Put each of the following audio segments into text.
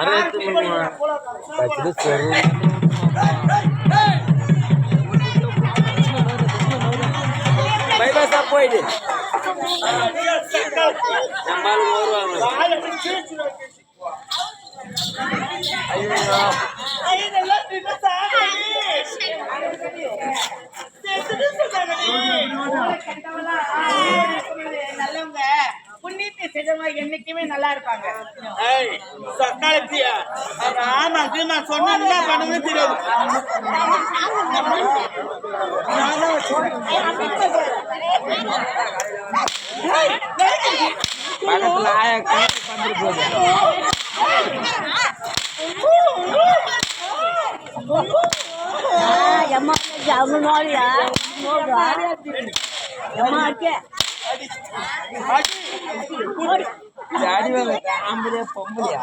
அரைத்து பத்து சோறு பைபாஸா போயிடு வருவாங்க என்னைக்குமே நல்லா இருப்பாங்க சக்காலத்தியா ஆமா நான் சொன்னா என்ன பண்ணுன்னு தெரியாது பக்கத்துல ஆயா கணக்கு வந்துட்டு போகுது எம்மா அவங்க நோயா நோகா எம்மா அக்கே அடி வேலை ஆம்பளையா பொம்பளையா?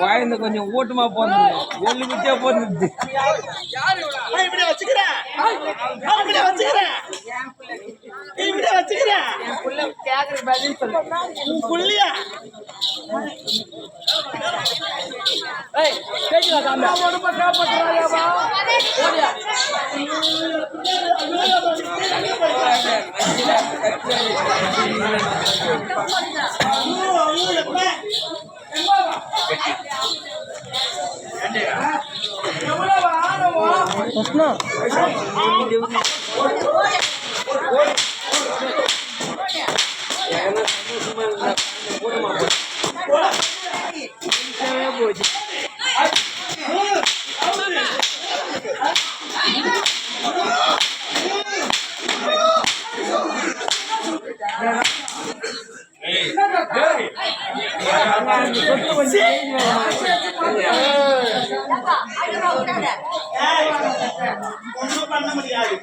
வாய்ந்த கொஞ்சம் ஓட்டுமா போனது ஒல்லு குட்டியா போனது இப்படி வச்சுக்கிறேன். இப்படி வச்சுக்கிறேன். இப்படி வச்சுக்கிறேன் கேக்குற பதில் சொல்லு. உன் பண்ண முடியாது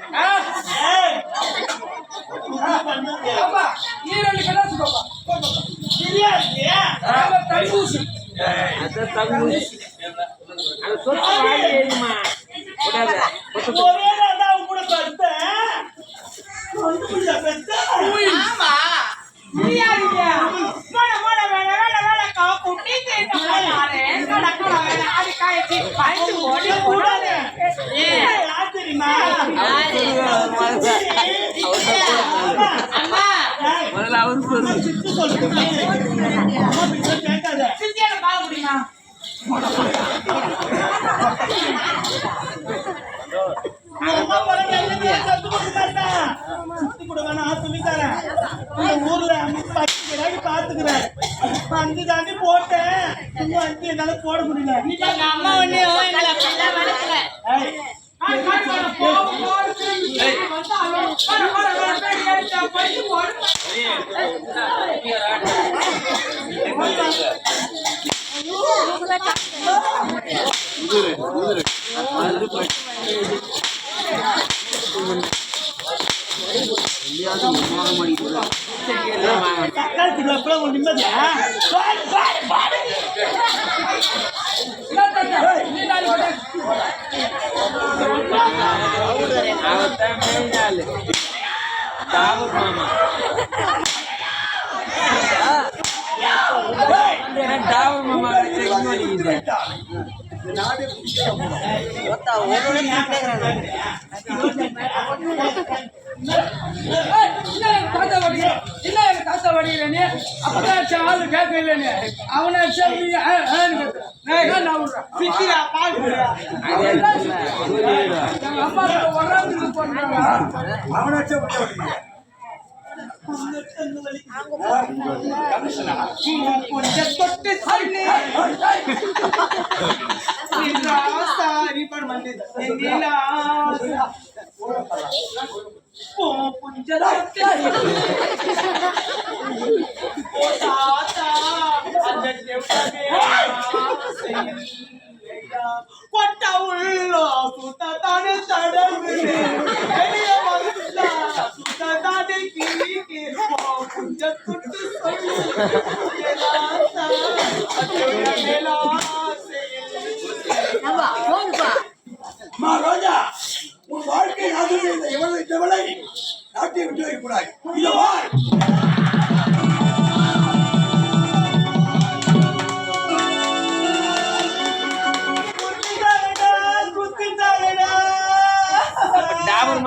முதல்ல அவரு வேணா சொல்லி தரேன். இந்த ஊர்ல பத்து பாத்துக்கிறேன். அஞ்சு தாண்டி போட்டேன். இன்னும் அஞ்சு என்னால போட முடியல. அம்மா ஒண்ணு ஏய், தக்காளி ஒரு நிம்மதியா? பாரு, பாரு, பாரு. மெயின் ஆளு தாவூர் மாமா டாவூர் மாமா செக் பண்ணிக்கிட்டேன் சித்திரா, பாரு. அது சொல்லிடுவேன் கொஞ்சம் को कुंजरा ओ ताता अजय देवता गया ಕೊಟ್ಟ ಉಳ್ಳು ಸುತ ತಾನೆ ತಡವಿದೆ ಎಳೆಯ ಮಗುಲ್ಲ ಸುತ ತಾನೆ ಕಿವಿಗೆ ಕುಂಜ ಕುಟ್ಟು ಸೊಳ್ಳು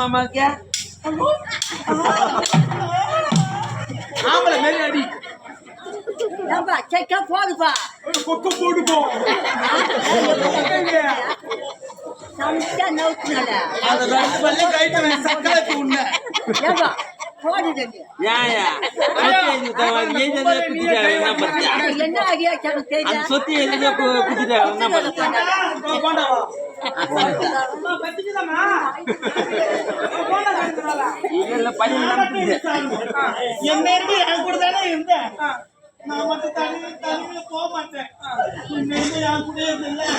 டாபர் மாமா கே ஆம்பளை மாரி அடி. ஏம்பா செக்கா போதுப்பா கொக்கு போடு போ. சமைச்சா நவுத்துனால அந்த ரெண்டு பல்லு கைட்டு வந்து சக்கரை தூண்ண. சொத்து குத்திட்டாங்க என்ன ஆனா என்ன ஐடியா என் கூட தானே இருந்தேன் நான் மட்டும் தனி போக மாட்டேன் என் கூட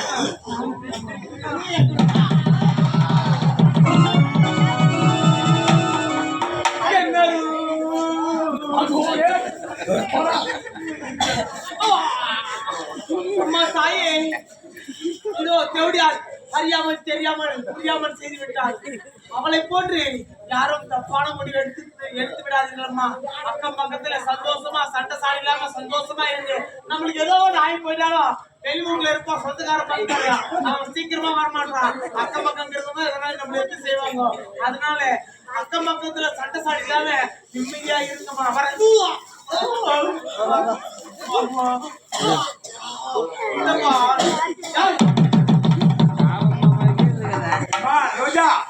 அம்மா தாயே இதோ தேவடியார். அறியாமல் தெரியாமல் புரியாமல் செய்து விட்டாள் அவளை போன்று யாரும் தப்பான முடிவு எடுத்து எடுத்து விடாதீங்களம்மா அக்கம் பக்கத்துல சந்தோஷமா சண்டை சாடி இல்லாம சந்தோஷமா இருந்து நம்மளுக்கு ஏதோ ஒரு ஆகி போயிட்டாலும் வெளியூர்ல இருப்போம் சொந்தக்கார பக்கத்துல அவன் சீக்கிரமா வரமாட்டான் அக்கம் பக்கம் இருக்கவங்க எதனால நம்மள எடுத்து செய்வாங்க அதனால அக்கம் பக்கத்துல சண்டை சாடி இல்லாம நிம்மதியா இருக்கமா வரேன் இல்லம்மா. Yeah.